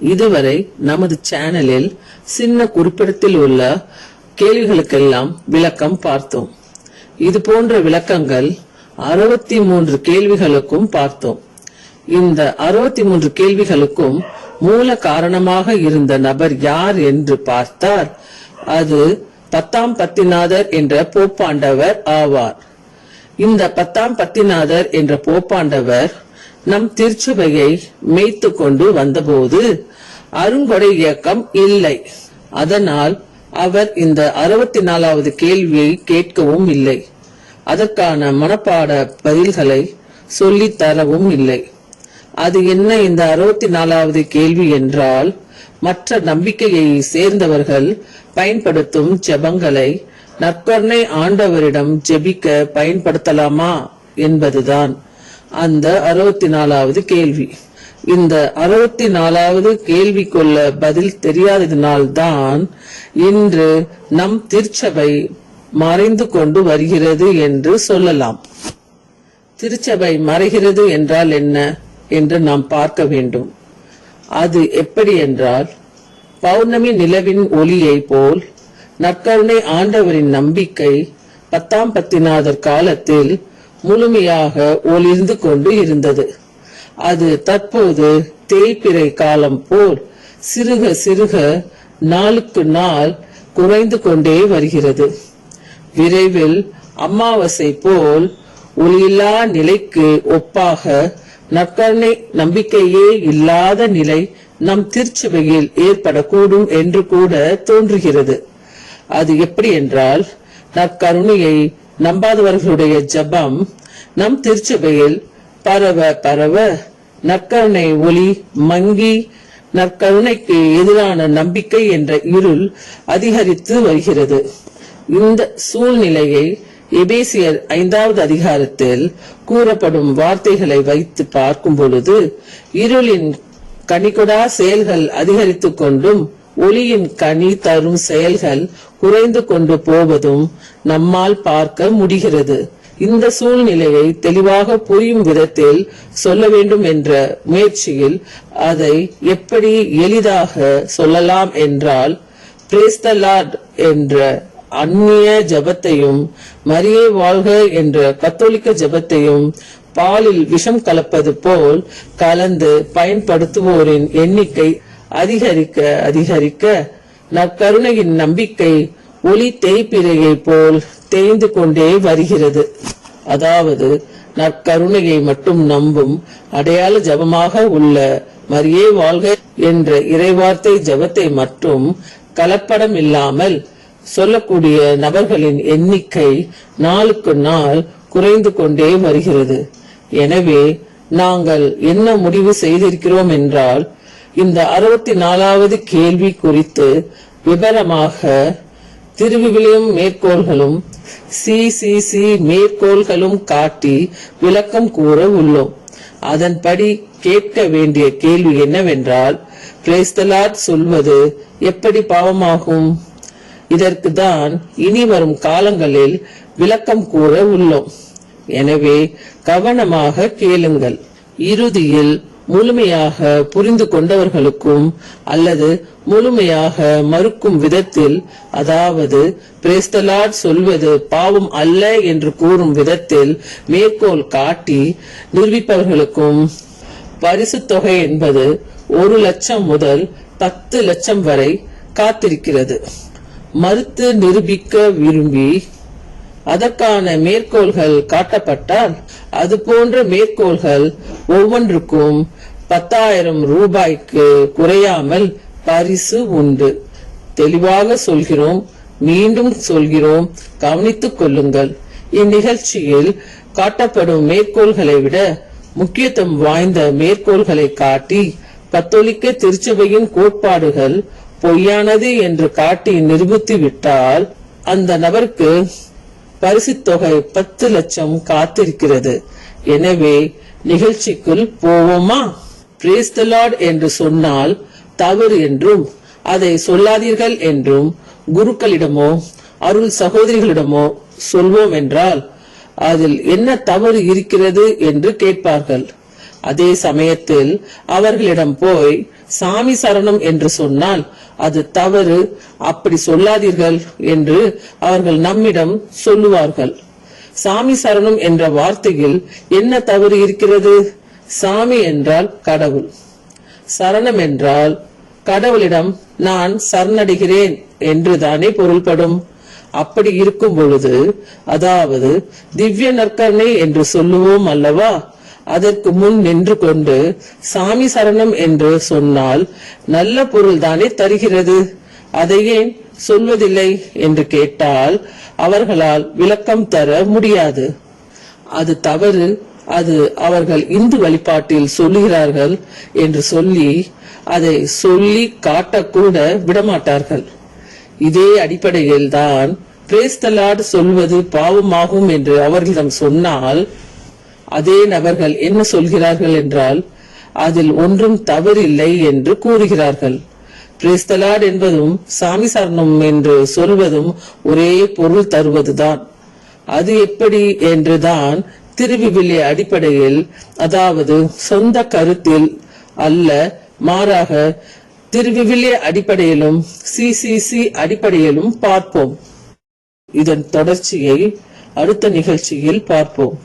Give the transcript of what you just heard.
இதுவரை நமது சேனலில் சின்ன குறிப்பிடத்தில் உள்ள கேள்விகளுக்கெல்லாம் விளக்கம் பார்த்தோம். இது போன்ற விளக்கங்கள் அறுபத்தி மூன்று கேள்விகளுக்கும் பார்த்தோம். இந்த அறுபத்தி மூன்று கேள்விகளுக்கும் மூல காரணமாக இருந்த நபர் யார் என்று பார்த்தால் அது பத்தாம் பத்திநாதர் என்ற போப்பாண்டவர் ஆவார். இந்த பத்தாம் பத்திநாதர் என்ற போப்பாண்டவர் நம் திருச்சபையை மேய்த்து கொண்டு வந்தபோது அருங்கொடை இயக்கம் இல்லை. அதனால் அவர் இந்த அறுபத்தி நாலாவது கேள்வியை கேட்கவும் இல்லை. அதற்கான மனப்பாட பதில்களை சொல்லித் தரவும் இல்லை. அது என்ன இந்த அறுபத்தி நாலாவது கேள்வி என்றால் மற்ற நம்பிக்கையை சேர்ந்தவர்கள் பயன்படுத்தும் ஜெபங்களை நற்கருணை ஆண்டவரிடம் ஜெபிக்க பயன்படுத்தலாமா என்பதுதான் அந்த அறுபத்தி நாலாவது கேள்வி. இந்த அறுபத்தி நாலாவது கேள்விக்குள்ள பதில் தெரியாததினால்தான் இன்று நம் திருச்சபை மறைந்து கொண்டு வருகிறது என்று சொல்லலாம். திருச்சபை மறைகிறது என்றால் என்ன என்று நாம் பார்க்க வேண்டும். அது எப்படி என்றால் பௌர்ணமி நிலவின் ஒளியை போல் நற்கருணை ஆண்டவரின் நம்பிக்கை பத்தாம் பத்திநாதர் காலத்தில் முழுமையாக ஒளிர்ந்து கொண்டு இருந்தது. அது தற்போது தேய்பிறை காலம் போல் சிறுக சிறுக நாளுக்கு நாள் குறைந்து கொண்டே வருகிறது. விரைவில் அமாவாசை போல் ஒளியில்லா நிலைக்கு ஒப்பாக நற்கருணை நம்பிக்கையே இல்லாத நிலை நம் திருச்சபையில் ஏற்படக்கூடும் என்று கூட தோன்றுகிறது. அது எப்படி என்றால் நற்கருணையை நம்பாதவர்களுடைய ஜெபம் நம் திருச்சபையில் பரவ பரவ நற்கருணை ஒளி மங்கி நற்கருணைக்கு எதிரான நம்பிக்கை என்ற இருள் அதிகரித்து வருகிறது. இந்த சூழ்நிலையை எபேசியர் ஐந்தாவது அதிகாரத்தில் கூறப்படும் வார்த்தைகளை வைத்து பார்க்கும் பொழுது இருளின் கனிகொடா செயல்கள் அதிகரித்துக் கொண்டும் ஒளியின் கனி தரும் செயல்கள் குறைந்து கொண்டு போவதும் நம்மால் பார்க்க முடிகிறது. இந்த சூழ்நிலையை தெளிவாக புரியும் விதத்தில் சொல்ல வேண்டும் என்ற முயற்சியில் அதை எப்படி எளிதாக சொல்லலாம் என்றால் பிரேஸ் த லார்ட் என்ற அந்நிய ஜபத்தையும் மரியே வாழ்க என்ற கத்தோலிக்க ஜபத்தையும் பாலில் விஷம் கலப்பது போல் கலந்து பயன்படுத்துவோரின் எண்ணிக்கை அதிகரிக்க அதிகரிக்க நற்கருணையின் நம்பிக்கை ஒளி தேய்பிரையை போல் தேய்ந்து கொண்டே வருகிறது. அதாவது நற்கருணையை மட்டும் நம்பும் அடையாள ஜபமாக உள்ள மரியே வாழ்க என்ற இறைவார்த்தை ஜபத்தை மட்டும் கலப்படம் இல்லாமல் சொல்லக்கூடிய நபர்களின் எண்ணிக்கை நாளுக்கு நாள் குறைந்து கொண்டே வருகிறது. எனவே நாங்கள் என்ன முடிவு செய்திருக்கிறோம் என்றால் இந்த அறுபத்தி நாலாவது கேள்வி குறித்து விவரமாக திருவிவிலியம் மேற்கோள்களும் சி சி சி மேற்கோள்களும் காட்டி விளக்கம் கூற உள்ளோம். அதன்படி கேட்க வேண்டிய கேள்வி என்னவென்றால் பிரேஸ்தலாட் சொல்வது எப்படி பாவமாகும்? இதற்கு தான் இனி வரும் காலங்களில் விளக்கம் கூற உள்ளோம். எனவே கவனமாக கேளுங்கள். இறுதியில் முழுமையாக புரிந்து கொண்டவர்களுக்கும் அல்லது முழுமையாக மறுக்கும் விதத்தில் அதாவது பிரேஸ்தலாட் சொல்வது பாவம் அல்ல என்று கூறும் விதத்தில் மேற்கோள் காட்டி நிரூபிப்பவர்களுக்கும் பரிசு தொகை என்பது ஒரு லட்சம் முதல் பத்து லட்சம் வரை காத்திருக்கிறது. மறுத்து நிரூபிக்க விரும்பி அதற்கான மேற்கோள்கள் காட்டப்பட்டால் அது போன்ற மேற்கோள்கள் ஒவ்வொன்றுக்கும் பத்தாயிரம் ரூபாய்க்கு குறையாமல் பரிசு உண்டு. தெளிவாக சொல்கிறோம் மீண்டும் சொல்கிறோம் கவனித்துக் கொள்ளுங்கள். இந்நிகழ்ச்சியில் காட்டப்படும் மேற்கோள்களை விட முக்கியத்துவம் வாய்ந்த மேற்கோள்களை காட்டி கத்தோலிக்க திருச்சபையின் கோட்பாடுகள் பொய்யானது என்று காட்டி நிரூபித்து விட்டால் அந்த நபருக்கு பரிசுத் தொகை பத்து லட்சம் காத்திருக்கிறது. எனவே நிகழ்ச்சிக்குள் போவோமா? பிரேஸ்தலாட் என்று சொன்னால் தவறு என்றும் அதை சொல்லாதீர்கள் என்றும் குருக்களிடமோ அருள் சகோதரிகளிடமோ சொல்வோம் என்றால் அதில் என்ன தவறு இருக்கிறது என்று கேட்பார்கள். அதே சமயத்தில் அவர்களிடம் போய் சாமி சரணம் என்று சொன்னால் அது தவறு அப்படி சொல்லாதீர்கள் என்று அவர்கள் நம்மிடம் சொல்லுவார்கள். சாமி சரணம் என்ற வார்த்தையில் என்ன தவறு இருக்கிறது? சாமி என்றால் கடவுள். சரணம் என்றால் கடவுளிடம் நான் சரணடைகிறேன் என்று தானே பொருள்படும். அப்படி இருக்கும் பொழுது அதாவது திவ்ய நற்கரணை என்று சொல்லுவோம் அல்லவா? அதற்கு முன் நின்று கொண்டு சாமி சரணம் என்று சொன்னால் நல்ல பொருள் தானே தருகிறது? அதை ஏன் சொல்வதில்லை? என்று கேட்டால் அவர்களால் விளக்கம் தர முடியாது. அது தவறு. அது அவர்கள் இந்து வழிபாட்டில் சொல்லுகிறார்கள் என்று சொல்லி அதை சொல்லி காட்டக்கூட விடமாட்டார்கள். இதே அடிப்படையில் தான் பிரேஸ்தலாட் சொல்வது பாவமாகும் என்று அவர்களிடம் சொன்னால் அதே நபர்கள் என்ன சொல்கிறார்கள் என்றால் அதில் ஒன்றும் தவறில்லை என்று கூறுகிறார்கள். பிரேஸ்தலாட் என்பதும் சாமி சரணம் என்று சொல்வதும் ஒரே பொருள் தருவதுதான். அது எப்படி என்றுதான் திருவிவிலி அடிப்படையில் அதாவது சொந்த கருத்தில் அல்ல மாறாக திருவிவிலிய அடிப்படையிலும் சிசிசி அடிப்படையிலும் பார்ப்போம். இதன் தொடர்ச்சியை அடுத்த நிகழ்ச்சியில் பார்ப்போம்.